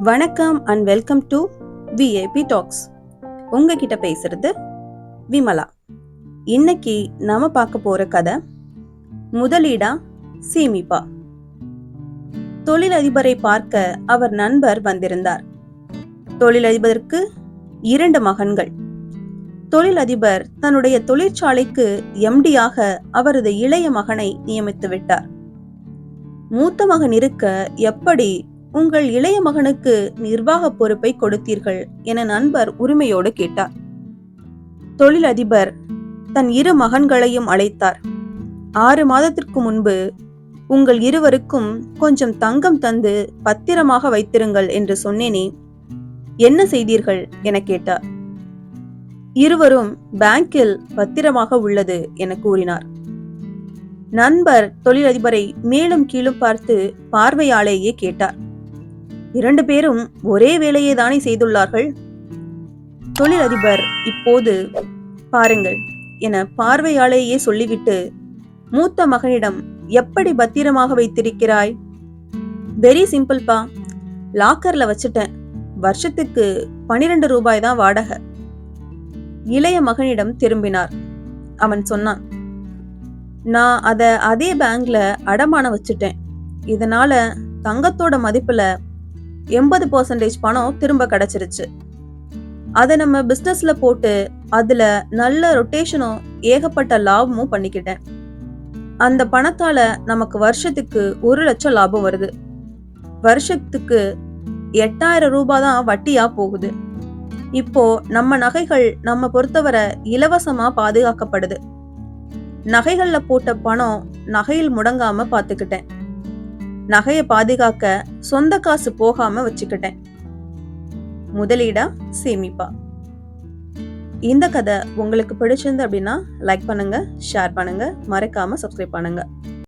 வணக்கம் and welcome to VAP talks உங்ககிட்ட பேசுறது விமலா. இன்னைக்கு நாம பார்க்க போற கதை முதலீடா சீமிப்பா? தொழிலதிபரை பார்க்க அவர் நண்பர் வந்திருந்தார். தொழிலதிபருக்கு இரண்டு மகன்கள். தொழிலதிபர் தன்னுடைய தொழிற்சாலைக்கு எம்டியாக அவரது இளைய மகனை நியமித்து விட்டார். மூத்த மகன் இருக்க எப்படி உங்கள் இளைய மகனுக்கு நிர்வாக பொறுப்பை கொடுத்தீர்கள் என நண்பர் உரிமையோடு கேட்டார். தொழிலதிபர் தன் இரு மகன்களையும் அழைத்தார். ஆறு மாதத்திற்கு முன்பு உங்கள் இருவருக்கும் கொஞ்சம் தங்கம் தந்து பத்திரமாக வைத்திருங்கள் என்று சொன்னேனே என்ன செய்தீர்கள் என கேட்டார். இருவரும் பேங்கில் பத்திரமாக உள்ளது என கூறினார். நண்பர் தொழிலதிபரை மேலும் கீழும் பார்த்து பார்வையாலேயே கேட்டார். இரண்டு பேரும் ஒரே வேலையை தானே செய்துள்ளார்கள்? தொழிலதிபர் இப்போது பாருங்கள் என பார்வையாலேயே சொல்லிவிட்டு மூத்த மகனிடம் எப்படி பத்திரமாக வைத்திருக்கிறாய்? வெரி சிம்பிள்பா லாக்கர்ல வச்சுட்டேன். வருஷத்துக்கு பனிரெண்டு ரூபாய் தான் வாடகை. இளைய மகனிடம் திரும்பினார். அவன் சொன்னான் நான் அதை அதே பேங்க்ல அடமானம் வச்சுட்டேன். இதனால தங்கத்தோட மதிப்புல எண்பது பர்சன்டேஜ் பணம் திரும்ப கிடைச்சிருச்சு. அதை நம்ம பிஸ்னஸ்ல போட்டு அதுல நல்ல ரொட்டேஷனும் ஏகப்பட்ட லாபமும் பண்ணிக்கிட்டேன். அந்த பணத்தால நமக்கு வருஷத்துக்கு ஒரு லட்சம் லாபம் வருது. வருஷத்துக்கு எட்டாயிரம் ரூபாய் தான் வட்டியா போகுது. இப்போ நம்ம நகைகள் நம்ம பொறுத்தவரை இலவசமா பாதுகாக்கப்படுது. நகைகள்ல போட்ட பணம் நகையில் முடங்காம பாத்துக்கிட்டேன் நகையை பாதுகாக்க சொந்த காசு போகாம வச்சுக்கிட்டேன். முதலீடா சேமிப்பா. இந்த கதை உங்களுக்கு பிடிச்சிருந்து அப்படின்னா லைக் பண்ணுங்க ஷேர் பண்ணுங்க மறக்காம சப்ஸ்கிரைப் பண்ணுங்க.